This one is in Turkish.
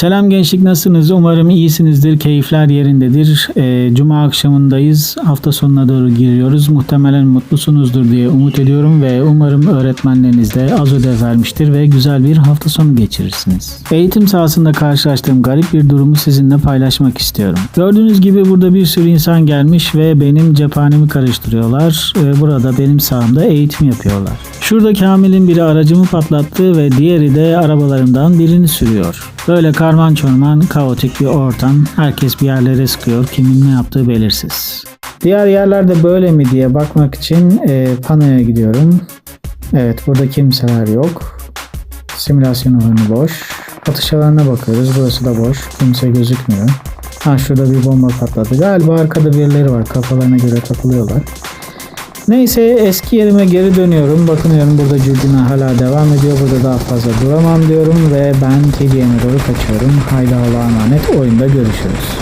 Selam gençlik nasılsınız? Umarım iyisinizdir, keyifler yerindedir. Ee, Cuma akşamındayız. Hafta sonuna doğru giriyoruz. Muhtemelen mutlusunuzdur diye umut ediyorum ve umarım öğretmenleriniz de az ödev vermiştir ve güzel bir hafta sonu geçirirsiniz. Eğitim sahasında karşılaştığım garip bir durumu sizinle paylaşmak istiyorum. Gördüğünüz gibi burada bir sürü insan gelmiş ve benim cephanemi karıştırıyorlar. Ee, burada benim sağımda eğitim yapıyorlar. Şurada Kamil'in biri aracımı patlattı ve diğeri de arabalarından birini sürüyor. Böyle karman çorman kaotik bir ortam. Herkes bir yerlere sıkıyor. Kimin ne yaptığı belirsiz. Diğer yerlerde böyle mi diye bakmak için e, panoya gidiyorum. Evet burada kimseler yok. Simülasyon alanı boş. Atış alanına bakıyoruz. Burası da boş. Kimse gözükmüyor. Ha şurada bir bomba patladı. Galiba arkada birileri var. Kafalarına göre takılıyorlar. Neyse eski yerime geri dönüyorum. Bakınıyorum burada Cildina hala devam ediyor. Burada daha fazla duramam diyorum ve ben TDM'e doğru kaçıyorum. Haydi Allah'a emanet. Oyunda görüşürüz.